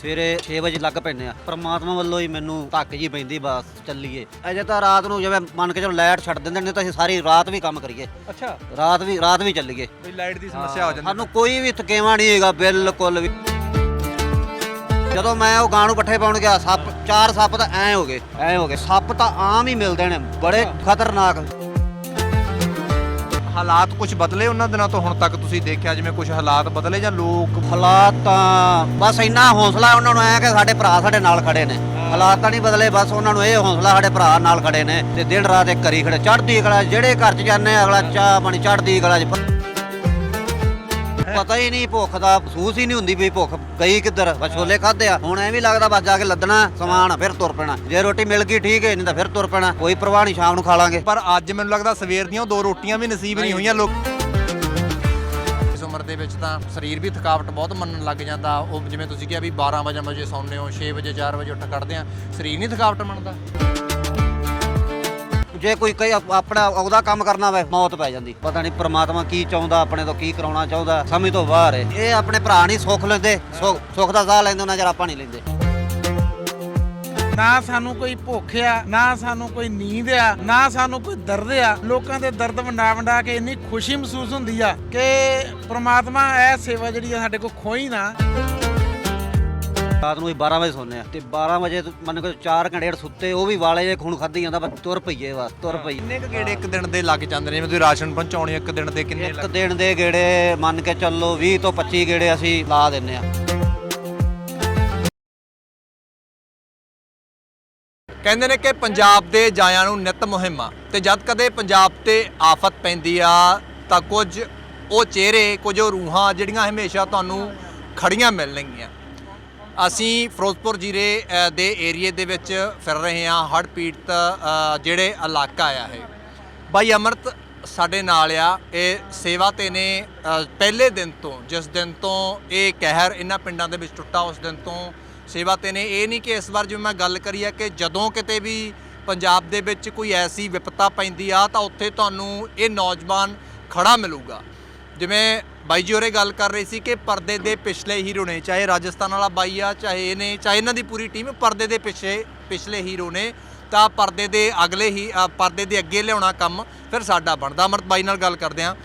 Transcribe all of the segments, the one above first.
ਸਵੇਰੇ 6 ਵਜੇ ਲੱਗ ਪੈਂਦੇ ਆ। ਪ੍ਰਮਾਤਮਾ ਵੱਲੋਂ ਹੀ ਮੈਨੂੰ ਧੱਕ ਜੀ ਪੈਂਦੀ ਬਸ ਚੱਲੀਏ। ਅਜੇ ਤਾਂ ਰਾਤ ਨੂੰ ਜਿਵੇਂ ਮੰਨ ਕੇ ਚਲੋ ਲਾਈਟ ਛੱਡ ਦਿੰਦੇ ਨੇ ਤਾਂ ਅਸੀਂ ਸਾਰੀ ਰਾਤ ਵੀ ਕੰਮ ਕਰੀਏ। ਅੱਛਾ। ਰਾਤ ਵੀ ਰਾਤ ਵੀ ਚੱਲੀਏ। ਵੀ ਲਾਈਟ ਦੀ ਸਮੱਸਿਆ ਹੋ ਜਾਂਦੀ। ਸਾਨੂੰ ਕੋਈ ਵੀ ਥਕੇਵਾ ਨਹੀਂ ਹੈਗਾ ਬਿਲਕੁਲ ਵੀ। ਜਦੋਂ ਮੈਂ ਉਹ ਗਾਂ ਨੂੰ ਪੱਠੇ ਪਾਉਣ ਗਿਆ ਸੱਪ ਚਾਰ ਸੱਪ ਤਾਂ ਐ ਹੋ ਗਏ ਐ ਹੋ ਗਏ। ਸੱਪ ਤਾਂ ਆਮ ਹੀ ਮਿਲਦੇ ਨੇ ਬੜੇ ਖਤਰਨਾਕ। ਹਾਲਾਤ ਕੁਝ ਬਦਲੇ ਉਹਨਾਂ ਦਿਨਾਂ ਤੋਂ ਹੁਣ ਤੱਕ? ਤੁਸੀਂ ਦੇਖਿਆ ਜਿਵੇਂ ਕੁਝ ਹਾਲਾਤ ਬਦਲੇ ਜਾਂ ਲੋਕ ਹਾਲਾਤ ਤਾਂ ਬਸ ਇੰਨਾ ਹੌਸਲਾ ਉਹਨਾਂ ਨੂੰ ਐ ਕਿ ਸਾਡੇ ਭਰਾ ਸਾਡੇ ਨਾਲ ਖੜੇ ਨੇ। ਹਾਲਾਤ ਤਾਂ ਨਹੀਂ ਬਦਲੇ ਬਸ ਉਹਨਾਂ ਨੂੰ ਇਹ ਹੌਸਲਾ ਸਾਡੇ ਭਰਾ ਨਾਲ ਖੜੇ ਨੇ ਤੇ ਦਿਨ ਰਾਤ ਇੱਕ ਕਰੀ ਖੜੇ। ਚੜ੍ਹਦੀ ਕਲਾ ਜਿਹੜੇ ਘਰ 'ਚ ਜਾਂਦੇ ਅਗਲਾ ਚਾਹ ਪਾਣੀ ਚੜ੍ਹਦੀ ਕਲਾ 'ਚ। ਪਤਾ ਹੀ ਨਹੀਂ ਭੁੱਖ ਦਾ ਮਹਿਸੂਸ ਹੀ ਨਹੀਂ ਹੁੰਦੀ ਵੀ ਭੁੱਖ ਗਈ ਕਿੱਧਰ। ਬਸ ਛੋਲੇ ਖਾਦੇ ਆ। ਹੁਣ ਐ ਵੀ ਲੱਗਦਾ ਬਸ ਜਾ ਕੇ ਲੱਦਣਾ ਸਮਾਨ ਫਿਰ ਤੁਰ ਪੈਣਾ। ਜੇ ਰੋਟੀ ਮਿਲ ਗਈ ਠੀਕ ਹੈ ਨਹੀਂ ਤਾਂ ਫਿਰ ਤੁਰ ਪੈਣਾ। ਕੋਈ ਪਰਵਾਹ ਨਹੀਂ ਸ਼ਾਮ ਨੂੰ ਖਾ ਲਾਂਗੇ। ਪਰ ਅੱਜ ਮੈਨੂੰ ਲੱਗਦਾ ਸਵੇਰ ਦੀਆਂ ਦੋ ਰੋਟੀਆਂ ਵੀ ਨਸੀਬ ਨਹੀਂ। ਹੋਈਆਂ ਲੋਕ ਦੇ ਵਿੱਚ ਤਾਂ ਸਰੀਰ ਵੀ ਥਕਾਵਟ ਬਹੁਤ ਮੰਨਣ ਲੱਗ ਜਾਂਦਾ। ਉਹ ਜਿਵੇਂ ਤੁਸੀਂ ਕਿਹਾ ਵੀ 12 ਵਜੇ ਵਜੇ ਸੌਂਦੇ ਹੋ 6 ਵਜੇ 4 ਵਜੇ ਉੱਠ ਕੱਢਦੇ ਆ ਸਰੀਰ ਨਹੀਂ ਥਕਾਵਟ ਮੰਨਦਾ। ਜੇ ਕੋਈ ਕਈ ਆਪਣਾ ਉਹਦਾ ਕੰਮ ਕਰਨਾ ਵੇ, ਮੌਤ ਪੈ ਜਾਂਦੀ। ਪਤਾ ਨਹੀਂ ਪ੍ਰਮਾਤਮਾ ਕੀ ਚਾਹੁੰਦਾ, ਆਪਣੇ ਤੋਂ ਕੀ ਕਰਾਉਣਾ ਚਾਹੁੰਦਾ ਸਮਝ ਤੋਂ ਬਾਹਰ ਹੈ ਇਹ ਆਪਣੇ ਭਰਾ ਨਹੀਂ ਸੁੱਖ ਲੈਂਦੇ, ਸੁੱਖ ਸੁੱਖ ਦਾ ਸਾਹ ਲੈਂਦੇ, ਉਹਨਾਂ ਜਰ ਆਪਾਂ ਨਹੀਂ ਲੈਂਦੇ। ਨਾ ਸਾਨੂੰ ਕੋਈ ਭੁੱਖ ਆ ਨਾ ਸਾਨੂੰ ਕੋਈ ਨੀਂਦ ਆ ਨਾ ਸਾਨੂੰ ਕੋਈ ਦਰਦ ਆ। ਲੋਕਾਂ ਦੇ ਦਰਦ ਵੰਡਾ ਵੰਡਾ ਕੇ ਇੰਨੀ ਖੁਸ਼ੀ ਮਹਿਸੂਸ ਹੁੰਦੀ ਆ ਕਿ ਪ੍ਰਮਾਤਮਾ ਇਹ ਸੇਵਾ ਜਿਹੜੀ ਆ ਸਾਡੇ ਕੋਲ ਖੋਈ ਨਾ। ਰਾਤ ਨੂੰ ਵੀ 12 ਵਜੇ ਸੌਂਦੇ ਆ ਤੇ 12 ਵਜੇ ਤੋਂ ਮੰਨ ਕੇ 4 ਘੰਟੇ ਡੇਢ ਸੁੱਤੇ ਉਹ ਵੀ ਵਾਲੇ ਜੇ ਖੂਨ ਖਾਦੀ ਜਾਂਦਾ ਬਸ ਤੁਰ ਪਈਏ ਬਸ ਤੁਰ ਪਈ। ਕਿੰਨੇ ਕੁ ਗੇੜੇ ਇੱਕ ਦਿਨ ਦੇ ਲੱਗ ਜਾਂਦੇ ਨੇ? ਜਿਵੇਂ ਤੁਸੀਂ ਰਾਸ਼ਨ ਪਹੁੰਚਾਉਣੇ ਇੱਕ ਦਿਨ ਦੇ ਕਿੰਨੇ ਇੱਕ ਦਿਨ ਦੇ ਗੇੜੇ ਮੰਨ ਕੇ ਚੱਲੋ 20 ਤੋਂ 25 ਗੇੜੇ ਅਸੀਂ ਲਾ ਦਿੰਨੇ ਆ। ਕਹਿੰਦੇ ਨੇ ਕਿ ਪੰਜਾਬ ਦੇ ਜਾਇਆਂ ਨੂੰ ਨਿਤ ਮੁਹਿੰਮਾਂ ਤੇ ਜਦ ਕਦੇ ਪੰਜਾਬ ਤੇ ਆਫਤ ਪੈਂਦੀ ਆ, ਤਾਂ ਕੁਝ ਉਹ ਚਿਹਰੇ, ਕੁਝ ਉਹ ਰੂਹਾਂ ਜਿਹੜੀਆਂ ਹਮੇਸ਼ਾ ਤੁਹਾਨੂੰ ਖੜੀਆਂ ਮਿਲਣਗੀਆਂ। ਅਸੀਂ ਫਿਰੋਜ਼ਪੁਰ ਜ਼ਿਲ੍ਹੇ ਦੇ ਏਰੀਏ ਦੇ ਵਿੱਚ ਫਿਰ ਰਹੇ ਹਾਂ। ਹੜ੍ਹ ਪੀੜਤ ਜਿਹੜੇ ਇਲਾਕਾ ਆ ਇਹ। ਬਾਈ ਅਮਰਤ ਸਾਡੇ ਨਾਲ ਆ। ਇਹ ਸੇਵਾ ਤੇ ਨੇ ਪਹਿਲੇ ਦਿਨ ਤੋਂ, ਜਿਸ ਦਿਨ ਤੋਂ ਇਹ ਕਹਿਰ ਇਹਨਾਂ ਪਿੰਡਾਂ ਦੇ ਵਿੱਚ ਟੁੱਟਾ, ਉਸ ਦਿਨ ਤੋਂ ਸੇਵਾ ਤੇ ਨੇ। ਇਹ ਨਹੀਂ ਕਿ ਇਸ ਵਾਰ ਜਿਵੇਂ ਮੈਂ ਗੱਲ ਕਰੀ ਆ ਕਿ ਜਦੋਂ ਕਿਤੇ ਵੀ ਪੰਜਾਬ ਦੇ ਵਿੱਚ ਕੋਈ ਐਸੀ ਵਿਪਤਾ ਪੈਂਦੀ ਆ, ਤਾਂ ਉੱਥੇ ਤੁਹਾਨੂੰ ਇਹ ਨੌਜਵਾਨ ਖੜਾ ਮਿਲੂਗਾ। ਜਿਵੇਂ ਬਾਈ ਜੀ ਹੋਰੇ ਗੱਲ ਕਰ ਰਹੇ ਸੀ ਕਿ ਪਰਦੇ ਦੇ ਪਿਛਲੇ ਹੀਰੋ ਨੇ ਚਾਹੇ ਰਾਜਸਥਾਨ ਵਾਲਾ ਬਾਈ ਆ, ਚਾਹੇ ਇਹ ਨੇ, ਚਾਹੇ ਇਹਨਾਂ ਦੀ ਪੂਰੀ ਟੀਮ ਪਰਦੇ ਦੇ ਪਿੱਛੇ, ਪਿਛਲੇ ਹੀਰੋ ਨੇ ਤਾਂ ਪਰਦੇ ਦੇ ਅਗਲੇ ਹੀ ਪਰਦੇ ਦੇ ਅੱਗੇ ਲਿਆਉਣਾ ਕੰਮ ਫਿਰ ਸਾਡਾ ਬਣਦਾ। ਅਮਰਤ ਬਾਈ ਨਾਲ ਗੱਲ ਕਰਦੇ ਆ।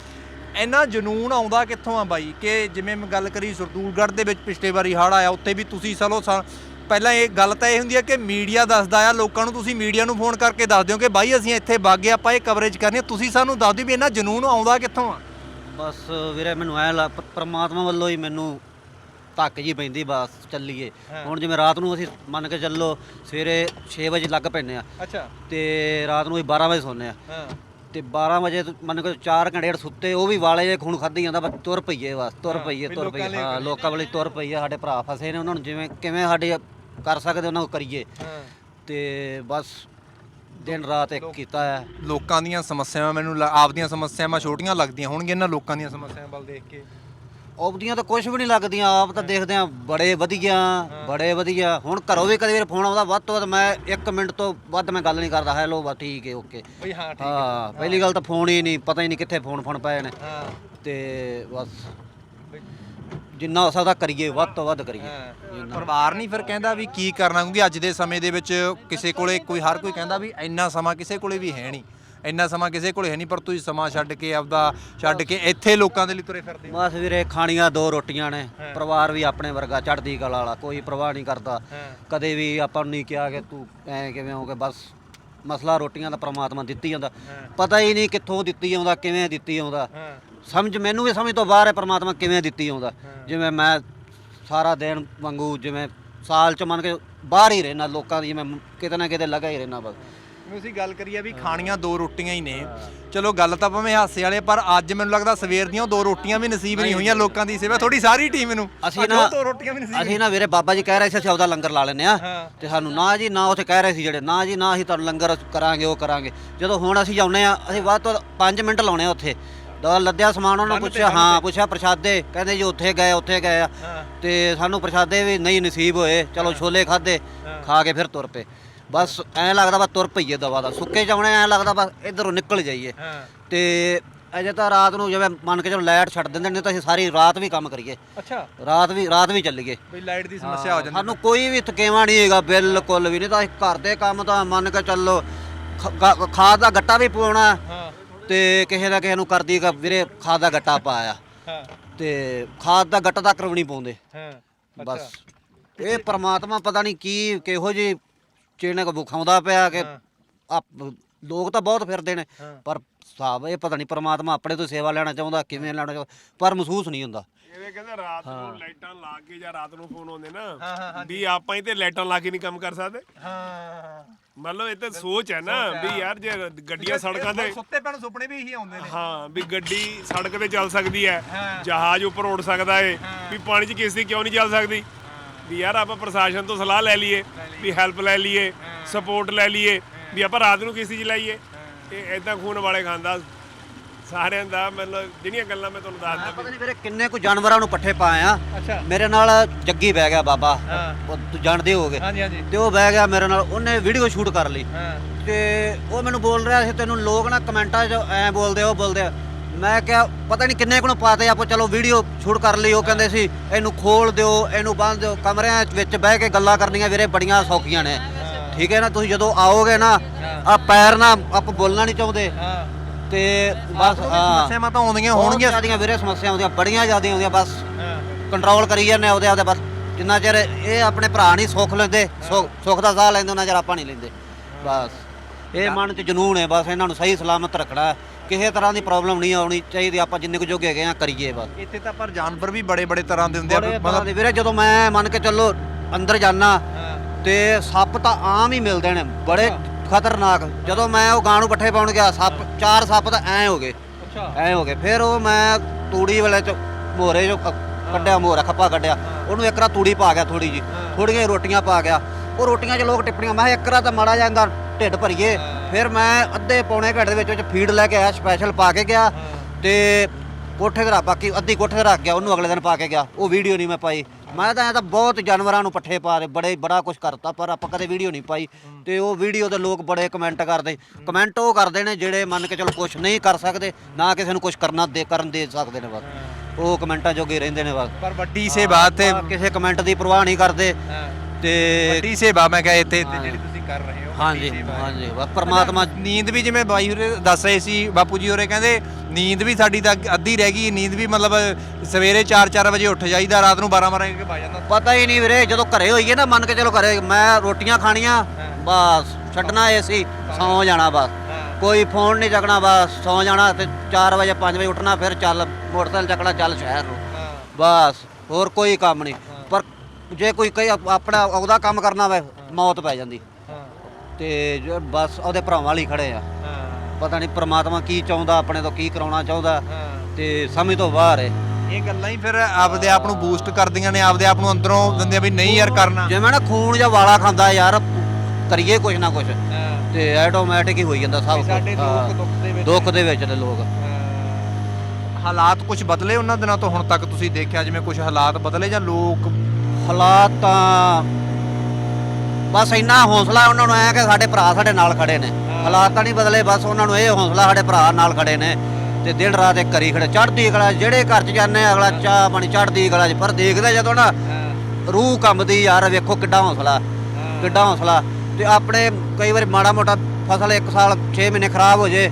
ਇੰਨਾ ਜਨੂਨ ਆਉਂਦਾ ਕਿੱਥੋਂ ਆ ਬਾਈ ਕਿ ਜਿਵੇਂ ਮੈਂ ਗੱਲ ਕਰੀ ਸਰਦੂਲਗੜ੍ਹ ਦੇ ਵਿੱਚ ਪਿਛਲੇ ਵਾਰੀ ਹੜ੍ਹ ਆਇਆ ਉੱਥੇ ਵੀ ਤੁਸੀਂ ਚਲੋ ਸਾ- ਪਹਿਲਾਂ ਇਹ ਗੱਲ ਤਾਂ ਇਹ ਹੁੰਦੀ ਹੈ ਕਿ ਮੀਡੀਆ ਦੱਸਦਾ ਆ ਲੋਕਾਂ ਨੂੰ ਤੁਸੀਂ ਮੀਡੀਆ ਨੂੰ ਫੋਨ ਕਰਕੇ ਦੱਸ ਦਿਓ ਕਿ ਬਾਈ ਅਸੀਂ ਇੱਥੇ ਬਾਗੇ ਆਪਾਂ ਇਹ ਕਵਰੇਜ ਕਰਨੀ ਤੁਸੀਂ ਸਾਨੂੰ ਦੱਸ ਦਿਓ ਵੀ ਇੰਨਾ ਜਨੂਨ ਆਉਂਦਾ ਕਿੱਥੋਂ ਆ। ਬਸ ਵੀਰੇ ਮੈਨੂੰ ਐ ਲਾ ਪ੍ਰਮਾਤਮਾ ਵੱਲੋਂ ਹੀ ਮੈਨੂੰ ਧੱਕ ਜੀ ਪੈਂਦੀ ਬਸ ਚੱਲੀਏ। ਹੁਣ ਜਿਵੇਂ ਰਾਤ ਨੂੰ ਅਸੀਂ ਮੰਨ ਕੇ ਚੱਲੋ ਸਵੇਰੇ 6 ਵਜੇ ਲੱਗ ਪੈਂਦੇ ਆ ਅੱਛਾ। ਤੇ ਰਾਤ ਨੂੰ ਵੀ 12 ਵਜੇ ਸੌਂਦੇ ਆ। ਹਾਂ। ਤੇ 12 ਵਜੇ ਤੋਂ ਮੰਨ ਕੇ 4 ਘੰਟੇ ਡੇਢ ਸੁੱਤੇ ਉਹ ਵੀ ਵਾਲੇ ਜੇ ਖੂਨ ਖਾਦੀ ਜਾਂਦਾ ਬਸ ਤੁਰ ਪਈਏ ਬਸ ਤੁਰ ਪਈਏ ਤੁਰ ਪਈਏ ਹਾਂ ਲੋਕਾਂ ਵਾਲੀ ਤੁਰ ਪਈਏ ਸਾਡੇ ਭਰਾ ਫਸੇ ਨੇ ਉਹਨਾਂ ਨੂੰ ਜਿਵੇਂ ਕਿਵੇਂ ਸਾਡੇ ਕਰ ਸਕਦੇ ਉਹਨਾਂ ਨੂੰ ਕਰੀਏ। ਤੇ ਬਸ ਦਿਨ ਰਾਤ ਇੱਕ ਕੀਤਾ ਹੈ ਲੋਕਾਂ ਦੀਆਂ ਸਮੱਸਿਆਵਾਂ ਮੈਨੂੰ ਲ- ਆਪਦੀਆਂ ਸਮੱਸਿਆਵਾਂ ਛੋਟੀਆਂ ਲੱਗਦੀਆਂ ਹੋਣਗੀਆਂ ਇਹਨਾਂ ਲੋਕਾਂ ਦੀਆਂ ਸਮੱਸਿਆਵਾਂ ਵੱਲ ਦੇਖ ਕੇ। ਉਹਦੀਆਂ ਤਾਂ ਕੁਝ ਵੀ ਨਹੀਂ ਲੱਗਦੀਆਂ ਆਪ ਤਾਂ ਦੇਖਦੇ ਆ ਬੜੇ ਵਧੀਆ ਬੜੇ ਵਧੀਆ। ਹੁਣ ਘਰੋਂ ਵੀ ਕਦੇ ਵਾਰ ਫੋਨ ਆਉਂਦਾ ਵੱਧ ਤੋਂ ਵੱਧ ਮੈਂ 1 ਮਿੰਟ ਤੋਂ ਵੱਧ ਮੈਂ ਗੱਲ ਨਹੀਂ ਕਰਦਾ। ਹੈਲੋ ਬਸ ਠੀਕ ਹੈ ਓਕੇ ਬਈ ਹਾਂ ਹਾਂ ਪਹਿਲੀ ਗੱਲ ਤਾਂ ਫੋਨ ਹੀ ਨਹੀਂ ਪਤਾ ਹੀ ਨਹੀਂ ਕਿੱਥੇ ਫੋਨ ਫੋਨ ਪਏ ਨੇ। ਹਾਂ। ਤੇ ਬਸ। ਜਿੰਨਾ ਹੋ ਸਕਦਾ ਕਰੀਏ ਵੱਧ ਤੋਂ ਵੱਧ ਕਰੀਏ। ਪਰਿਵਾਰ ਨਹੀਂ ਫਿਰ ਕਹਿੰਦਾ ਵੀ ਕੀ ਕਰਨਾ ਕਿਉਂਕਿ ਅੱਜ ਦੇ ਸਮੇਂ ਦੇ ਵਿੱਚ ਕਿਸੇ ਕੋਲੇ ਕੋਈ ਹਰ ਕੋਈ ਕਹਿੰਦਾ ਵੀ ਇੰਨਾ ਸਮਾਂ ਕਿਸੇ ਕੋਲੇ ਵੀ ਹੈ ਨਹੀਂ। ਇੰਨਾ ਸਮਾਂ ਕਿਸੇ ਕੋਲੇ ਹੈ ਨਹੀਂ ਪਰ ਤੁਸੀਂ ਸਮਾਂ ਛੱਡ ਕੇ ਆਪਦਾ ਛੱਡ ਕੇ ਇੱਥੇ ਲੋਕਾਂ ਦੇ ਲਈ ਤੁਰੇ ਫਿਰਦੇ ਹੋ। ਬਸ ਵੀਰੇ ਖਾਣੀਆਂ ਦੋ ਰੋਟੀਆਂ ਨੇ। ਪਰਿਵਾਰ ਵੀ ਆਪਣੇ ਵਰਗਾ ਚੜ੍ਹਦੀ ਕਲਾ ਵਾਲਾ ਕੋਈ ਪਰਵਾਹ ਨਹੀਂ ਕਰਦਾ। ਕਦੇ ਵੀ ਆਪਾਂ ਨੂੰ ਨਹੀਂ ਕਿਹਾ ਕਿ ਤੂੰ ਐ ਕਿਵੇਂ ਹੋ ਕੇ ਬਸ ਮਸਲਾ ਰੋਟੀਆਂ ਦਾ ਪ੍ਰਮਾਤਮਾ ਦਿੱਤੀ ਜਾਂਦਾ। ਪਤਾ ਹੀ ਨਹੀਂ ਕਿੱਥੋਂ ਦਿੱਤੀ ਆਉਂਦਾ ਕਿਵੇਂ ਦਿੱਤੀ ਆਉਂਦਾ। ਸਮਝ ਮੈਨੂੰ ਵੀ ਸਮਝ ਤੋਂ ਬਾਹਰ ਹੈ ਪ੍ਰਮਾਤਮਾ ਕਿਵੇਂ ਦਿੱਤੀ ਆਉਂਦਾ। ਜਿਵੇਂ ਮੈਂ ਸਾਰਾ ਦਿਨ ਵਾਂਗੂ ਜਿਵੇਂ ਸਾਲ ਚ ਮੰਨ ਕੇ ਬਾਹਰ ਹੀ ਰਹਿਣਾ ਲੋਕਾਂ ਦੀ ਜਿਵੇਂ ਕਿਤੇ ਨਾ ਕਿਤੇ ਲਗਾ ਹੀ ਰਹਿਣਾ ਬਸ। ਤੁਸੀਂ ਗੱਲ ਕਰੀਏ ਵੀ ਖਾਣੀਆਂ ਦੋ ਰੋਟੀਆਂ ਹੀ ਨੇ। ਚਲੋ ਗੱਲ ਤਾਂ ਭਾਵੇਂ ਹਾਸੇ ਵਾਲੇ ਪਰ ਅੱਜ ਮੈਨੂੰ ਲੱਗਦਾ ਸਵੇਰ ਦੀਆਂ ਉਹ ਦੋ ਰੋਟੀਆਂ ਵੀ ਨਸੀਬ ਨਹੀਂ ਹੋਈਆਂ ਲੋਕਾਂ ਦੀ ਸੇਵਾ ਥੋੜੀ ਸਾਰੀ ਟੀਮ ਨੂੰ। ਅਸੀਂ ਨਾ ਦੋ ਰੋਟੀਆਂ ਵੀ ਨਸੀਬ ਅਸੀਂ ਨਾ ਵੀਰੇ ਬਾਬਾ ਜੀ ਕਹਿ ਰਹੇ ਸੀ ਅਸੀਂ ਆਪਦਾ ਲੰਗਰ ਲਾ ਲੈਨੇ ਆ। ਤੇ ਸਾਨੂੰ ਨਾ ਜੀ ਨਾ ਉੱਥੇ ਕਹਿ ਰਹੇ ਸੀ ਜਿਹੜੇ ਨਾ ਜੀ ਨਾ ਅਸੀਂ ਤੁਹਾਨੂੰ ਲੰਗਰ ਕਰਾਂਗੇ ਉਹ ਕਰਾਂਗੇ। ਜਦੋਂ ਹੁਣ ਅਸੀਂ ਜਾਉਨੇ ਆ ਅਸੀਂ ਵੱਧ ਤੋਂ 5 ਮਿੰਟ ਲਾਉਣੇ ਆ ਉੱਥੇ। ਦਾ ਲੱਦਿਆ ਸਮਾਨ ਉਹਨਾਂ ਨੂੰ ਪੁੱਛਿਆ ਹਾਂ ਪੁੱਛਿਆ ਪ੍ਰਸ਼ਾਦੇ। ਕਹਿੰਦੇ ਜੀ ਉੱਥੇ ਗਏ ਉੱਥੇ ਗਏ ਆ। ਤੇ ਸਾਨੂੰ ਪ੍ਰਸ਼ਾਦੇ ਵੀ ਨਹੀਂ ਨਸੀਬ ਹੋਏ। ਚਲੋ ਛੋਲੇ ਖਾਦੇ ਖਾ ਕੇ ਫਿਰ ਤੁਰ ਪਏ। ਬਸ ਐਂ ਲੱਗਦਾ ਬਸ ਤੁਰ ਪਈਏ ਦਵਾ ਦਾ। ਸੁੱਕੇ ਜਾਉਣੇ ਐਂ ਲੱਗਦਾ ਬਸ ਇਧਰੋਂ ਨਿਕਲ ਜਾਈਏ। ਹਾਂ। ਤੇ ਅਜੇ ਤਾਂ ਰਾਤ ਨੂੰ ਜਿਵੇਂ ਮੰਨ ਕੇ ਚਲੋ ਲਾਈਟ ਛੱਡ ਦਿੰਦੇ ਨੇ ਤਾਂ ਅਸੀਂ ਸਾਰੀ ਰਾਤ ਵੀ ਕੰਮ ਕਰੀਏ। ਅੱਛਾ। ਰਾਤ ਵੀ ਰਾਤ ਵੀ ਚੱਲੀਏ। ਬਈ ਲਾਈਟ ਦੀ ਸਮੱਸਿਆ ਹੋ ਜਾਂਦੀ। ਸਾਨੂੰ ਕੋਈ ਵੀ ਥਕੇਵਾ ਨਹੀਂ ਹੈਗਾ ਬਿਲਕੁਲ ਵੀ ਨਹੀਂ। ਤਾਂ ਅਸੀਂ ਘਰ ਦੇ ਕੰਮ ਤਾਂ ਮੰਨ ਕੇ ਚੱਲੋ ਖ- ਗ- ਖਾਦ ਦਾ ਗੱਟਾ ਵੀ ਪਾਉਣਾ ਹਾਂ। ਤੇ ਕਿਸੇ ਨਾ ਕਿਸੇ ਨੂੰ ਕਰਦੀ ਕਿ ਵੀਰੇ ਖਾਦ ਦਾ ਗੱਟਾ ਪਾਇਆ ਹਾਂ। ਤੇ ਖਾਦ ਦਾ ਗੱਟਾ ਤੱਕ ਵੀ ਨਹੀਂ ਪਾਉਂਦੇ। ਹਾਂ। ਬਸ। ਇਹ ਪ੍ਰਮਾਤਮਾ ਪਤਾ ਨਹੀਂ ਕੀ ਕਿਹੋ ਜੀ ਚੇਨੇ ਕੋ ਵਿਖਾਉਂਦਾ ਪਿਆ ਕਿ ਲੋਕ ਤਾਂ ਬਹੁਤ ਫਿਰਦੇ ਨੇ ਪਰ ਹਿਸਾਬ ਇਹ ਪਤਾ ਨਹੀਂ ਪ੍ਰਮਾਤਮਾ ਆਪਣੇ ਤੋਂ ਸੇਵਾ ਲੈਣਾ ਚਾਹੁੰਦਾ ਕਿਵੇਂ ਲੈਣਾ ਚਾਹੁੰਦਾ ਪਰ ਮਹਿਸੂਸ ਨਹੀਂ ਹੁੰਦਾ। ਇਹਦੇ ਕਹਿੰਦੇ ਰਾਤ ਨੂੰ ਲਾਈਟਾਂ ਲਾ ਕੇ ਜਾਂ ਰਾਤ ਨੂੰ ਫੋਨ ਆਉਂਦੇ ਨਾ ਵੀ ਆਪਾਂ ਹੀ ਤੇ ਲਾਈਟਾਂ ਲਾ ਕੇ ਨਹੀਂ ਕੰਮ ਕਰ ਸਕਦੇ। ਹਾਂ। ਮਤਲਬ ਇਹ ਤਾਂ ਸੋਚ ਹੈ ਨਾ ਵੀ ਯਾਰ ਜੇ ਗੱਡੀਆਂ ਸੜਕਾਂ ਤੇ ਸੁੱਤੇ ਪੈਣ ਸੁਪਨੇ ਵੀ ਇਹੀ ਆਉਂਦੇ ਨੇ। ਹਾਂ ਵੀ ਗੱਡੀ ਸੜਕ ਤੇ ਚੱਲ ਸਕਦੀ ਹੈ ਜਹਾਜ਼ ਉੱਪਰ ਉੱਡ ਸਕਦਾ ਏ ਵੀ ਪਾਣੀ 'ਚ ਕਿਸ਼ਤੀ ਕਿਉਂ ਨਹੀਂ ਚੱਲ ਸਕਦੀ? ਵੀ ਯਾਰ ਆਪਾਂ ਪ੍ਰਸ਼ਾਸਨ ਤੋਂ ਸਲਾਹ ਲੈ ਲਈਏ ਵੀ ਹੈਲਪ ਲੈ ਲਈਏ ਸਪੋਰਟ ਲੈ ਲਈਏ ਵੀ ਆਪਾਂ ਰਾਤ ਨੂੰ ਕਿਸ਼ਤੀ ਚਲਾਈਏ ਇਹ ਐਦਾਂ ਖੂਨ ਵਾਲੇ ਖਾਂਦਾ। ਸਾਰਿਆਂ ਦਾ ਮਤਲਬ ਜਿਹੜੀਆਂ ਗੱਲਾਂ ਮੈਂ ਤੁਹਾਨੂੰ ਦੱਸਦਾ ਪਤਾ ਨਹੀਂ ਵੀਰੇ ਕਿੰਨੇ ਕੁ ਜਾਨਵਰਾਂ ਨੂੰ ਪੱਠੇ ਪਾਏ ਆ। ਮੇਰੇ ਨਾਲ ਜੱਗੀ ਬਹਿ ਗਿਆ ਬਾਬਾ। ਉਹ ਤੁਸੀਂ ਜਾਣਦੇ ਹੋਗੇ। ਹਾਂਜੀ ਹਾਂਜੀ। ਤੇ ਉਹ ਬਹਿ ਗਿਆ ਮੇਰੇ ਨਾਲ। ਉਹਨੇ ਵੀਡੀਓ ਸ਼ੂਟ ਕਰ ਲਈ। ਤੇ ਉਹ ਮੈਨੂੰ ਬੋਲ ਰਿਹਾ ਸੀ ਤੈਨੂੰ ਲੋਕ ਨਾ ਕਮੈਂਟਾਂ 'ਚ ਐ ਬੋਲਦੇ ਆ, ਉਹ ਬੋਲਦੇ ਆ ਮੈਂ ਕਿਹਾ ਪਤਾ ਨਹੀਂ ਕਿੰਨੇ ਕੁ ਨੂੰ ਪਾਤੇ ਆਪਾਂ ਚਲੋ ਵੀਡੀਓ ਸ਼ੂਟ ਕਰ ਲਈ ਉਹ ਕਹਿੰਦੇ ਸੀ ਇਹਨੂੰ ਖੋਲ ਦਿਓ ਇਹਨੂੰ ਬੰਦ ਦਿਓ ਕਮਰਿਆਂ ਵਿੱਚ ਬਹਿ ਕੇ ਗੱਲਾਂ ਕਰਨੀਆਂ ਵੀਰੇ ਬੜੀਆਂ ਸੌਖੀਆਂ ਨੇ। ਠੀਕ ਹੈ ਨਾ ਤੁਸੀਂ ਜਦੋਂ ਆਓਗੇ ਨਾ ਆ ਪੈਰ ਨਾ ਆਪਾਂ ਬੋਲਣਾ ਨਹੀਂ ਚਾਹੁੰਦੇ। ਤੇ ਬਸ ਹਾਂ। ਸਮੱਸਿਆਵਾਂ ਤਾਂ ਆਉਂਦੀਆਂ ਹੋਣਗੀਆਂ। ਜਿਆਦੀਆਂ ਵੀਰੇ ਸਮੱਸਿਆ ਆਉਂਦੀਆਂ ਬੜੀਆਂ ਜ਼ਿਆਦੀਆਂ ਆਉਂਦੀਆਂ ਬਸ। ਕੰਟਰੋਲ ਕਰੀ ਜਾਂਦੇ ਆ ਉਹਦੇ ਆਪਦੇ ਬਸ। ਜਿੰਨਾ ਚਿਰ ਇਹ ਆਪਣੇ ਭਰਾ ਨਹੀਂ ਸੁੱਖ ਲੈਂਦੇ ਸੁੱਖ ਸੁੱਖ ਦਾ ਸਾਹ ਲੈਂਦੇ ਉਹਨਾਂ ਚਿਰ ਆਪਾਂ ਨਹੀਂ ਲੈਂਦੇ। ਬਸ। ਇਹ ਮਨ 'ਚ ਜਨੂਨ ਹੈ ਬਸ ਇਹਨਾਂ ਨੂੰ ਸਹੀ ਸਲਾਮਤ ਰੱਖਣਾ। ਕਿਸੇ ਤਰ੍ਹਾਂ ਦੀ ਪ੍ਰੋਬਲਮ ਨਹੀਂ ਆਉਣੀ ਚਾਹੀਦੀ ਆਪਾਂ ਜਿੰਨੇ ਕੁ ਜੋਗੇ ਹੈਗੇ ਆ ਕਰੀਏ ਬਸ। ਇੱਥੇ ਤਾਂ ਪਰ ਜਾਨਵਰ ਵੀ ਬੜੇ ਬੜੇ ਤਰ੍ਹਾਂ ਦੇ ਹੁੰਦੇ ਆ ਬੜੇ ਤਰ੍ਹਾਂ ਦੇ। ਵੀਰੇ ਜਦੋਂ ਮੈਂ ਮੰਨ ਕੇ ਚੱਲੋ ਅੰਦਰ ਜਾਣਾ ਤੇ ਸੱਪ ਤਾਂ ਆਮ ਹੀ ਮਿਲਦੇ ਨੇ ਬੜੇ ਖਤਰਨਾਕ। ਜਦੋਂ ਮੈਂ ਉਹ ਗਾਂ ਨੂੰ ਪੱਠੇ ਪਾਉਣ ਗਿਆ ਸੱਪ ਚਾਰ ਸੱਪ ਤਾਂ ਐ ਹੋ ਗਏ। ਅੱਛਾ। ਐ ਹੋ ਗਏ। ਫਿਰ ਉਹ ਮੈਂ ਤੂੜੀ ਵਾਲੇ ਚ ਮੋਰੇ ਜੋ ਕੱਢਿਆ ਮੋਰਾ ਖੱਪਾ ਕੱਢਿਆ। ਉਹਨੂੰ ਇੱਕ ਰਾ ਤੂੜੀ ਪਾ ਗਿਆ ਥੋੜੀ ਜੀ ਥੋੜੀਆਂ ਰੋਟੀਆਂ ਪਾ ਗਿਆ। ਉਹ ਰੋਟੀਆਂ 'ਚ ਲੋਕ ਟਿੱਪਣੀਆਂ ਮੈਂ ਇੱਕ ਰਾ ਤਾਂ ਮਾੜਾ ਜਾਂਦਾ ਢਿੱਡ ਭਰੀਏ। ਫਿਰ ਮੈਂ ਅੱਧੇ ਪੌਣੇ ਘੰਟੇ ਦੇ ਵਿੱਚ ਵਿੱਚ ਫੀਡ ਲੈ ਕੇ ਆਇਆ ਸਪੈਸ਼ਲ ਪਾ ਕੇ ਗਿਆ ਤੇ ਕੋਠੇ ਤੇ ਰੱਖ ਬਾਕੀ ਅੱਧੀ ਕੋਠੇ ਤੇ ਰੱਖ ਗਿਆ ਉਹਨੂੰ ਅਗਲੇ ਦਿਨ ਪਾ ਕੇ ਗਿਆ। ਉਹ ਵੀਡੀਓ ਨਹੀਂ ਮੈਂ ਪਾਈ। ਮੈਂ ਤਾਂ ਐ ਤਾਂ ਬਹੁਤ ਜਾਨਵਰਾਂ ਨੂੰ ਪੱਠੇ ਪਾ ਦੇ ਬੜੇ ਬੜਾ ਕੁਝ ਕਰਤਾ ਪਰ ਆਪਾਂ ਕਦੇ ਵੀਡੀਓ ਨਹੀਂ ਪਾਈ। ਤੇ ਉਹ ਵੀਡੀਓ ਦੇ ਲੋਕ ਬੜੇ ਕਮੈਂਟ ਕਰਦੇ। ਕਮੈਂਟ ਉਹ ਕਰਦੇ ਨੇ ਜਿਹੜੇ ਮੰਨ ਕੇ ਚਲੋ ਕੁਝ ਨਹੀਂ ਕਰ ਸਕਦੇ ਨਾ ਕਿਸੇ ਨੂੰ ਕੁਝ ਕਰਨਾ ਦੇ ਕਰਨ ਦੇ ਸਕਦੇ ਨੇ ਬਸ। ਉਹ ਕਮੈਂਟਾਂ ਜੋਗੇ ਰਹਿੰਦੇ ਨੇ ਬਸ। ਪਰ ਵੱਡੀ ਸੇਵਾ ਤੇ ਆਪਾਂ ਕਿਸੇ ਕਮੈਂਟ ਦੀ ਪਰਵਾਹ ਨਹੀਂ ਕਰਦੇ। ਤੇ ਵੱਡੀ ਸੇਵਾ ਮੈਂ ਕਿਹਾ ਇੱਥੇ ਇੱਥੇ ਜਿਹੜੀ ਤੁਸੀਂ ਕਰ ਰਹੇ ਹੋ। ਹਾਂਜੀ ਹਾਂਜੀ। ਬਸ ਪ੍ਰਮਾਤਮਾ ਨੀਂਦ ਵੀ ਜਿਵੇਂ ਬਾਈ ਹੋਰੇ ਦੱਸ ਰਹੇ ਸੀ ਬਾਪੂ ਜੀ ਹੋਰੇ ਕਹਿੰਦੇ ਨੀਂਦ ਵੀ ਸਾਡੀ ਤਾਂ ਅੱਧੀ ਰਹਿ ਗਈ ਨੀਂਦ ਵੀ ਮਤਲਬ ਸਵੇਰੇ 4-4 ਵਜੇ ਉੱਠ ਜਾਈਦਾ ਰਾਤ ਨੂੰ 12-12 ਵਜੇ ਪਾ ਜਾਂਦਾ। ਪਤਾ ਹੀ ਨਹੀਂ ਵੀਰੇ ਜਦੋਂ ਘਰੇ ਹੋਈਏ ਨਾ ਮੰਨ ਕੇ ਚਲੋ ਘਰੇ ਮੈਂ ਰੋਟੀਆਂ ਖਾਣੀਆਂ ਬਸ ਛੱਡਣਾ ਏਸੀ ਸੌਂ ਜਾਣਾ ਬਸ। ਕੋਈ ਫੋਨ ਨਹੀਂ ਚੱਕਣਾ ਬਸ ਸੌਂ ਜਾਣਾ ਤੇ 4 ਵਜੇ 5 ਵਜੇ ਉੱਠਣਾ ਫਿਰ ਚੱਲ ਮੋਟਰਸਾਈਕਲ ਚੱਕਣਾ ਚੱਲ ਸ਼ਹਿਰ ਨੂੰ। ਬਸ ਹੋਰ ਕੋਈ ਕੰਮ ਨਹੀਂ। ਪਰ ਜੇ ਕੋਈ ਕਈ ਆਪ- ਆਪਣਾ ਉਹਦਾ ਕੰਮ ਕਰਨਾ ਵੇ ਮੌਤ ਪੈ ਜਾਂਦੀ। ਤੇ ਜੋ ਬਸ ਉਹਦੇ ਭਰਾਵਾਂ ਵਾਲੀ ਖੜੇ ਆ। ਪਤਾ ਨਹੀਂ ਪ੍ਰਮਾਤਮਾ ਕੀ ਚਾਹੁੰਦਾ ਆਪਣੇ ਤੋਂ ਕੀ ਕਰਾਉਣਾ ਚਾਹੁੰਦਾ ਤੇ ਸਮਝ ਤੋਂ ਬਾਹਰ ਹੈ ਇਹ ਗੱਲਾਂ ਹੀ ਫਿਰ ਆਪਦੇ ਆਪ ਨੂੰ ਬੂਸਟ ਕਰਦੀਆਂ ਨੇ ਆਪਦੇ ਆਪ ਨੂੰ ਅੰਦਰੋਂ ਦਿੰਦੀਆਂ ਵੀ ਨਹੀਂ ਯਾਰ ਕਰਨਾ। ਜਿਵੇਂ ਨਾ ਖੂਨ ਜਾਂ ਵਾਲਾ ਖਾਂਦਾ ਯਾਰ ਕਰੀਏ ਕੁਝ ਨਾ ਕੁਝ ਤੇ ਆਟੋਮੈਟਿਕ ਹੀ ਹੋਈ ਜਾਂਦਾ ਸਭ ਕੁਛ। ਸਾਡੇ ਹਾਂ। ਦੁੱਖ ਦੇ ਵਿੱਚ ਦੁੱਖ ਦੇ ਵਿੱਚ ਨੇ ਲੋਕ। ਹਾਲਾਤ ਕੁਝ ਬਦਲੇ ਉਹਨਾਂ ਦਿਨਾਂ ਤੋਂ ਹੁਣ ਤੱਕ ਤੁਸੀਂ ਦੇਖਿਆ ਜਿਵੇਂ ਕੁਝ ਹਾਲਾਤ ਬਦਲੇ ਜਾਂ ਲੋਕ ਹਾਲਾਤ ਤਾਂ ਬਸ ਇੰਨਾ ਹੌਸਲਾ ਉਹਨਾਂ ਨੂੰ ਐ ਕਿ ਸਾਡੇ ਭਰਾ ਸਾਡੇ ਨਾਲ ਖੜੇ ਨੇ। ਹਾਲਾਤ ਤਾਂ ਨਹੀਂ ਬਦਲੇ ਬਸ ਉਹਨਾਂ ਨੂੰ ਇਹ ਹੌਸਲਾ ਸਾਡੇ ਭਰਾ ਨਾਲ ਖੜੇ ਨੇ ਤੇ ਦਿਨ ਰਾਤ ਇੱਕ ਕਰੀ ਖੜੇ। ਚੜ੍ਹਦੀ ਕਲਾ ਜਿਹੜੇ ਘਰ 'ਚ ਜਾਂਦੇ ਅਗਲਾ ਚਾਹ ਪਾਣੀ ਚੜ੍ਹਦੀ ਕਲਾ 'ਚ ਪਰ ਦੇਖਦੇ ਜਦੋਂ ਨਾ ਰੂਹ ਕੰਬਦੀ ਯਾਰ ਵੇਖੋ ਕਿੱਡਾ ਹੌਸਲਾ ਕਿੱਡਾ ਹੌਸਲਾ। ਤੇ ਆਪਣੇ ਕਈ ਵਾਰੀ ਮਾੜਾ ਮੋਟਾ ਫਸਲ ਇੱਕ ਸਾਲ 6 ਮਹੀਨੇ ਖਰਾਬ ਹੋ ਜੇ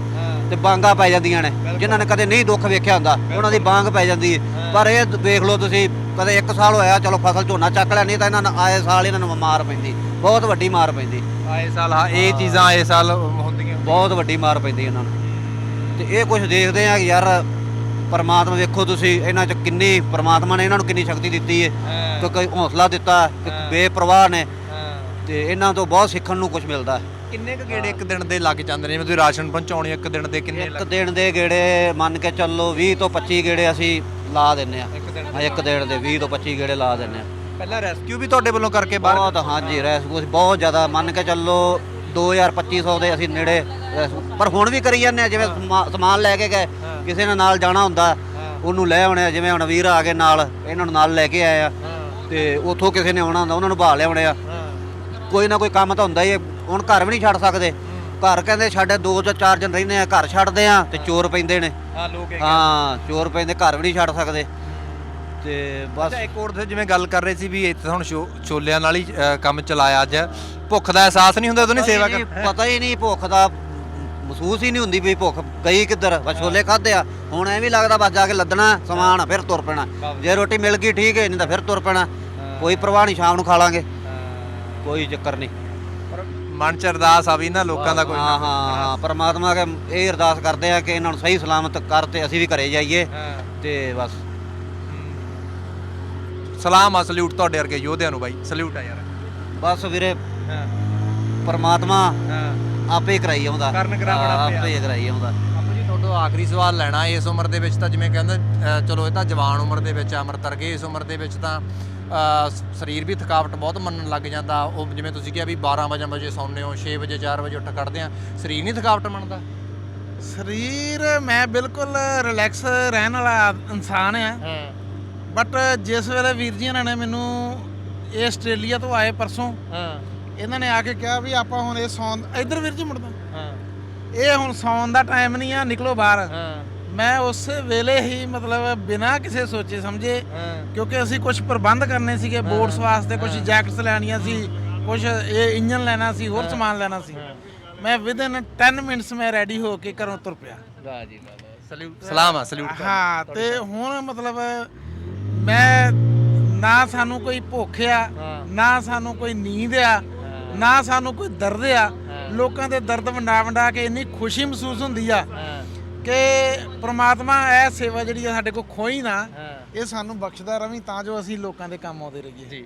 ਤੇ ਬਾਂਗਾ ਪੈ ਜਾਂਦੀਆਂ ਨੇ। ਜਿਨ੍ਹਾਂ ਨੇ ਕਦੇ ਨਹੀਂ ਦੁੱਖ ਵੇਖਿਆ ਹੁੰਦਾ ਉਹਨਾਂ ਦੀ ਬਾਂਗ ਪੈ ਜਾਂਦੀ ਹੈ। ਪਰ ਇਹ ਵੇਖ ਲਓ ਤੁਸੀਂ ਕਦੇ ਇੱਕ ਸਾਲ ਹੋਇਆ ਚਲੋ ਫਸਲ ਝੋਨਾ ਚੱਕ ਲਿਆ ਨਹੀਂ ਤਾਂ ਇਹਨਾਂ ਨੂੰ ਆਏ ਸਾਲ ਇਹਨਾਂ ਨੂੰ ਮਾਰ ਪੈਂਦੀ। ਬਹੁਤ ਵੱਡੀ ਮਾਰ ਪੈਂਦੀ। ਆਏ ਸਾਲ ਹਾਂ ਇਹ ਚੀਜ਼ਾਂ ਆਏ ਸਾਲ ਹੁੰਦੀਆਂ। ਬਹੁਤ ਵੱਡੀ ਮਾਰ ਪੈਂਦੀ ਇਹਨਾਂ ਨੂੰ। ਤੇ ਇਹ ਕੁਝ ਦੇਖਦੇ ਆ ਕਿ ਯਾਰ ਪਰਮਾਤਮਾ ਵੇਖੋ ਤੁਸੀਂ ਇਹਨਾਂ 'ਚ ਕਿੰਨੀ ਪਰਮਾਤਮਾ ਨੇ ਇਹਨਾਂ ਨੂੰ ਕਿੰਨੀ ਸ਼ਕਤੀ ਦਿੱਤੀ ਹੈ। ਕਿ ਕੋਈ ਹੌਸਲਾ ਦਿੱਤਾ ਕਿ ਬੇਪਰਵਾਹ ਨੇ। ਤੇ ਇਹਨਾਂ ਤੋਂ ਬਹੁਤ ਸਿੱਖਣ ਨੂੰ ਕੁਝ ਮਿਲਦਾ। ਹੈ ਕਿੰਨੇ ਕੁ ਗੇੜੇ ਇੱਕ ਦਿਨ ਦੇ ਲੱਗ ਜਾਂਦੇ ਨੇ? ਜਿਵੇਂ ਤੁਸੀਂ ਰਾਸ਼ਨ ਪਹੁੰਚਾਉਣੀ ਇੱਕ ਦਿਨ ਦੇ ਕਿੰਨੇ ਇੱਕ ਦਿਨ ਦੇ ਗੇੜੇ ਮੰਨ ਕੇ ਚੱਲੋ 20 ਤੋਂ 25 ਗੇੜੇ ਅਸੀਂ ਲਾ ਦਿੰਨੇ ਆ ਇੱਕ ਦਿਨ ਦੇ 20 ਤੋਂ 25 ਗੇੜੇ ਲਾ ਦਿੰਨੇ ਆ ਪਹਿਲਾਂ ਰੈਸਕਿਊ ਵੀ ਤੁਹਾਡੇ ਵੱਲੋਂ ਕਰਕੇ ਬਾਹਰ ਬਹੁਤ ਹਾਂਜੀ ਰੈਸ ਕੁਛ ਬਹੁਤ ਜ਼ਿਆਦਾ ਮੰਨ ਕੇ ਚੱਲੋ 2250 ਦੇ ਅਸੀਂ ਨੇੜੇ ਪਰ ਹੁਣ ਵੀ ਕਰੀ ਜਾਂਦੇ ਆ ਜਿਵੇਂ ਸਮਾ- ਸਮਾਨ ਲੈ ਕੇ ਗਏ ਕਿਸੇ ਨੇ ਨਾਲ ਜਾਣਾ ਹੁੰਦਾ ਉਹਨੂੰ ਲੈ ਆਉਣੇ ਆ ਜਿਵੇਂ ਹੁਣ ਵੀਰ ਆ ਗਏ ਨਾਲ ਇਹਨਾਂ ਨੂੰ ਨਾਲ ਲੈ ਕੇ ਆਏ ਆ। ਤੇ ਉੱਥੋਂ ਕਿਸੇ ਨੇ ਆਉਣਾ ਹੁੰਦਾ ਉਹਨਾਂ ਨੂੰ ਭਾਲ ਲਿਆਉਣੇ ਆ। ਕੋਈ ਨਾ ਕੋਈ ਕੰਮ ਤਾਂ ਹੁੰਦਾ ਹੀ ਹੈ ਹੁਣ ਘਰ ਵੀ ਨਹੀਂ ਛੱਡ ਸਕਦੇ। ਘਰ ਕਹਿੰਦੇ ਸਾਡੇ ਦੋ ਜਾਂ ਚਾਰ ਜਣ ਰਹਿੰਦੇ ਆ ਘਰ ਛੱਡਦੇ ਆ ਤੇ ਚੋਰ ਪੈਂਦੇ ਨੇ। ਹਾਂ ਲੋਕ ਹਾਂ ਚੋਰ ਪੈਂਦੇ ਘਰ ਵੀ ਨਹੀਂ ਛੱਡ ਸਕਦੇ। ਤੇ ਬਸ ਇੱਕ ਹੋਰ ਤੁਸੀਂ ਜਿਵੇਂ ਗੱਲ ਕਰ ਰਹੇ ਸੀ ਵੀ ਇੱਥੇ ਹੁਣ ਛੋ- ਛੋਲਿਆਂ ਨਾਲ ਹੀ ਅ, ਕੰਮ ਚਲਾਇਆ ਅੱਜ। ਭੁੱਖ ਦਾ ਅਹਿਸਾਸ ਨਹੀਂ ਹੁੰਦਾ ਉਦੋਂ ਨਹੀਂ ਸੇਵਾ ਕਰ ਪਤਾ ਹੀ ਨਹੀਂ ਭੁੱਖ ਦਾ ਮਹਿਸੂਸ ਹੀ ਨਹੀਂ ਹੁੰਦੀ ਵੀ ਭੁੱਖ ਗਈ ਕਿੱਧਰ। ਬਸ ਛੋਲੇ ਖਾਦੇ ਆ। ਹੁਣ ਐਵੇਂ ਲੱਗਦਾ ਬਸ ਜਾ ਕੇ ਲੱਦਣਾ ਸਮਾਨ ਫਿਰ ਤੁਰ ਪੈਣਾ। ਜੇ ਰੋਟੀ ਮਿਲ ਗਈ ਠੀਕ ਹੈ ਨਹੀਂ ਤਾਂ ਫਿਰ ਤੁਰ ਪੈਣਾ। ਕੋਈ ਪ੍ਰਵਾਹ ਨਹੀਂ ਸ਼ਾਮ ਨੂੰ ਖਾ ਲਾਂਗੇ। ਕੋਈ ਚੱਕਰ ਨਹੀਂ। ਪਰ ਮਨ ਚ ਅਰਦਾਸ ਆ ਵੀ ਇਹਨਾਂ ਲੋਕਾਂ ਦਾ ਕੋਈ ਹਾਂ ਹਾਂ ਹਾਂ ਪਰਮਾਤਮਾ ਕੇ ਇਹ ਅਰਦਾਸ ਕਰਦੇ ਆ ਕਿ ਇਹਨਾਂ ਨੂੰ ਸਹੀ ਸਲਾਮਤ ਕਰ ਤੇ ਅਸੀਂ ਵੀ ਘਰੇ ਜਾਈਏ। ਤੇ ਬਸ। ਸਲਾਮ ਆ ਸਲੂਟ ਤੁਹਾਡੇ ਵਰਗੇ ਯੋਧਿਆਂ ਨੂੰ ਬਾਈ ਸਲੂਟ ਆ ਯਾਰ। ਬਸ ਵੀਰੇ ਪਰਮਾਤਮਾ ਆਪੇ ਕਰਾਈ ਆਉਂਦਾ। ਕਰਨ ਕਰਾਉਣ ਹਾਂ, ਆਪੇ ਕਰਾਈ ਆਉਂਦਾ। ਆਪੂ ਜੀ ਤੁਹਾਡਾ ਆਖਰੀ ਸਵਾਲ ਲੈਣਾ ਇਸ ਉਮਰ ਦੇ ਵਿੱਚ ਤਾਂ ਜਿਵੇਂ ਕਹਿੰਦੇ ਚਲੋ ਇਹ ਤਾਂ ਜਵਾਨ ਉਮਰ ਦੇ ਵਿੱਚ ਅਮਰਤ ਰਗੇ ਇਸ ਉਮਰ ਦੇ ਵਿੱਚ ਤਾਂ ਸਰੀਰ ਵੀ ਥਕਾਵਟ ਬਹੁਤ ਮੰਨਣ ਲੱਗ ਜਾਂਦਾ। ਉਹ ਜਿਵੇਂ ਤੁਸੀਂ ਕਿਹਾ ਵੀ 12 ਵਜੇ ਵਜੇ ਸੌਂਦੇ ਹੋ 6 ਵਜੇ 4 ਵਜੇ ਉੱਠ ਕੱਢਦੇ ਆ। ਸਰੀਰ ਨਹੀਂ ਥਕਾਵਟ ਮੰਨਦਾ? ਸਰੀਰ ਮੈਂ ਬਿਲਕੁਲ ਰਿਲੈਕਸ ਰਹਿਣ ਵਾਲਾ ਇਨਸਾਨ ਆ। ਹਾਂ। ਬਟ ਜਿਸ ਵੇਲੇ ਵੀਰ ਜੀ ਇਹਨਾਂ ਨੇ ਮੈਨੂੰ ਇਹ ਆਸਟ੍ਰੇਲੀਆ ਤੋਂ ਆਏ ਪਰਸੋਂ ਹਾਂ। ਇਹਨਾਂ ਨੇ ਆ ਕੇ ਕਿਹਾ ਵੀ ਆਪਾਂ ਹੁਣ ਇਹ ਸੌਣ ਇੱਧਰ ਵੀਰ ਜੀ ਮੁੜਦਾ ਹਾਂ। ਇਹ ਹੁਣ ਸੌਣ ਦਾ ਟਾਈਮ ਨਹੀਂ ਆ ਨਿਕਲੋ ਬਾਹਰ। ਹਾਂ। ਮੈਂ ਉਸੇ ਵੇਲੇ ਹੀ ਮਤਲਬ ਬਿਨਾਂ ਕਿਸੇ ਸੋਚੇ ਸਮਝੇ ਕਿਉਂਕਿ ਅਸੀਂ ਕੁਝ ਪ੍ਰਬੰਧ ਕਰਨੇ ਸੀਗੇ ਬੋਰਡਸ ਵਾਸਤੇ ਕੁਝ ਜੈਕਟਸ ਲੈਣੀਆਂ ਸੀ ਕੁਝ ਇਹ ਇੰਜਨ ਲੈਣਾ ਸੀ ਹੋਰ ਸਮਾਨ ਲੈਣਾ ਸੀ। ਮੈਂ ਵਿਦਨ 10 ਮਿੰਟਸ ਮੈਂ ਰੈਡੀ ਹੋ ਕੇ ਘਰੋਂ ਤੁਰ ਪਿਆ। ਵਾਹ ਜੀ ਵਾਹ ਸਲੂਟ ਸਲਾਮ ਆ ਸਲੂਟ ਹਾਂ ਤੇ ਹੁਣ ਮਤਲਬ ਮੈਂ ਨਾ ਸਾਨੂੰ ਕੋਈ ਭੁੱਖ ਆ ਨਾ ਸਾਨੂੰ ਕੋਈ ਨੀਂਦ ਆ ਨਾ ਸਾਨੂੰ ਕੋਈ ਦਰਦ ਆ। ਲੋਕਾਂ ਦੇ ਦਰਦ ਵੰਡਾ ਵੰਡਾ ਕੇ ਇੰਨੀ ਖੁਸ਼ੀ ਮਹਿਸੂਸ ਹੁੰਦੀ ਆ ਕਿ ਪ੍ਰਮਾਤਮਾ ਇਹ ਸੇਵਾ ਜਿਹੜੀ ਆ ਸਾਡੇ ਕੋਲ ਖੋਈ ਨਾ ਇਹ ਸਾਨੂੰ ਬਖਸ਼ਦਾ ਰਵੀ ਤਾਂ ਜੋ ਅਸੀਂ ਲੋਕਾਂ ਦੇ ਕੰਮ ਆਉਂਦੇ ਰਹੀਏ। ਜੀ।